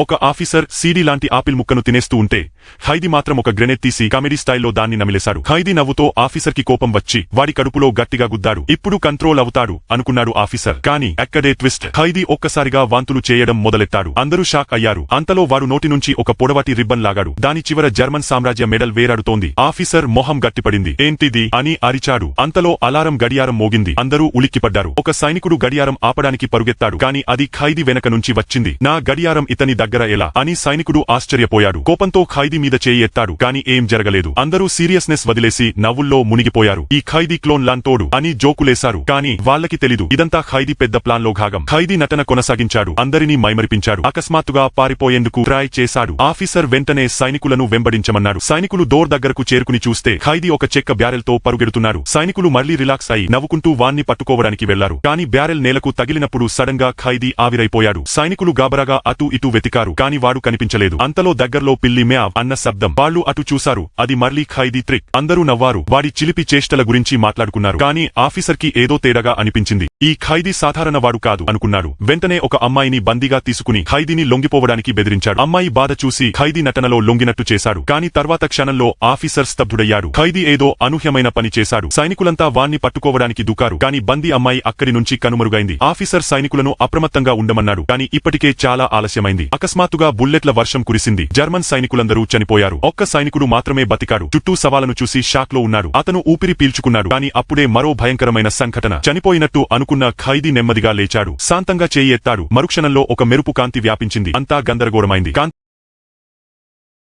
ఒక officer CD లాంటి apple ముక్కను తినేస్తూ ఉంటే ఖైదీ మాత్రం ఒక గ్రెనేడ్ తీసి కామెడీ స్టైల్లో దాన్ని నమిలేశాడు. ఖైదీ నవ్వుతో ఆఫీసర్కి కోపం వచ్చి వాడి కడుపులో గట్టిగా గుద్దాడు. ఇప్పుడు కంట్రోల్ అవుతాడు అనుకున్నాడు ఆఫీసర్. కానీ ఎక్కడే ట్విస్ట్. ఖైదీ ఒక్కసారిగా వాంతులు చేయడం మొదలెట్టాడు అందరూ షాక్ అయ్యారు. అంతలో వారు నోటి నుంచి ఒక పొడవాటి రిబ్బన్ లాగాడు. దాని చివర జర్మన్ సామ్రాజ్య మెడల్ వేరాడుతోంది. ఆఫీసర్ మొహం గట్టిపడింది. ఏంటిది? అని అరిచాడు. అంతలో అలారం గడియారం మోగింది. అందరూ ఉలిక్కిపడ్డారు. ఒక సైనికుడు గడియారం ఆపడానికి పరుగెత్తాడు. కాని అది ఖైదీ వెనక నుంచి వచ్చింది. నా గడియారం ఇతని దగ్గర ఎలా? అని సైనికుడు ఆశ్చర్యపోయాడు. కోపంతో ఖైదీ మీద చేయి ఎత్తాడు కాని ఏం జరగలేదు. అందరూ సీరియస్నెస్ వదిలేసి నవ్వుల్లో మునిగిపోయారు. ఈ ఖైదీ క్లోన్ లాంటోడు అని జోకులేశారు కాని వాళ్ళకి తెలీదు. ఇదంతా ఖైదీ పెద్ద ప్లాన్లో భాగం. ఖైదీ నటన కొనసాగించాడు. అందరినీ మైమరిపించాడు. అకస్మాత్తుగా పారిపోయేందుకు ట్రై చేశాడు. ఆఫీసర్ వెంటనే సైనికులను వెంబడించమన్నాడు. సైనికులు డోర్ దగ్గరకు చేరుకుని చూస్తే ఖైదీ ఒక చెక్క బ్యారెల్తో పరుగెడుతున్నాడు. సైనికులు మళ్ళీ రిలాక్స్ అయి నవ్వుకుంటూ వాన్ని పట్టుకోవడానికి వెళ్ళారు. కాని బ్యారెల్ నేలకు తగిలినప్పుడు సడన్గా ఖైదీ ఆవిరైపోయాడు. సైనికులు గాబరాగా అటు ఇటు వెతికారు. కాని వాడు కనిపించలేదు. అంతలో దగ్గర్లో పిల్లి మ్యావ్ అన్న శబ్దం. వాళ్ళు అటు చూశారు అది మర్లీ ఖైదీ త్రిక్ అందరూ నవ్వారు. వాడి చిలిపి చేష్టల గురించి మాట్లాడుకున్నారు. కాని ఆఫీసర్కి ఏదో తేడాగా అనిపించింది. ఈ ఖైదీ సాధారణ వాడు కాదు అనుకున్నాడు వెంటనే ఒక అమ్మాయిని బందీగా తీసుకుని ఖైదీని లొంగిపోవడానికి బెదిరించాడు. అమ్మాయి బాధ చూసి ఖైదీ నటనలో లొంగినట్టు చేశాడు. కాని తర్వాత క్షణంలో ఆఫీసర్ స్తబ్దుడయ్యాడు. ఖైదీ ఏదో అనూహ్యమైన పని చేశాడు. సైనికులంతా వాణ్ణి పట్టుకోవడానికి దూకారు. కాని బందీ అమ్మాయి అక్కడి నుంచి కనుమరుగైంది. ఆఫీసర్ సైనికులను అప్రమత్తంగా ఉండమన్నాడు. కాని ఇప్పటికే చాలా ఆలస్యమైంది. అకస్మాత్తుగా బుల్లెట్ల వర్షం కురిసింది. జర్మన్ సైనికులందరూ చనిపోయారు. ఒక్క సైనికుడు మాత్రమే బతికాడు. చుట్టూ సవాలను చూసి షాక్లో ఉన్నాడు. అతను ఊపిరి పీల్చుకున్నాడు. కాని అప్పుడే మరో భయంకరమైన సంఘటన. చనిపోయినట్టు అనుకున్న ఖైదీ నెమ్మదిగా లేచాడు. శాంతంగా చేయి ఎత్తాడు. మరుక్షణంలో ఒక మెరుపు కాంతి వ్యాపించింది. అంతా గందరగోళమైంది.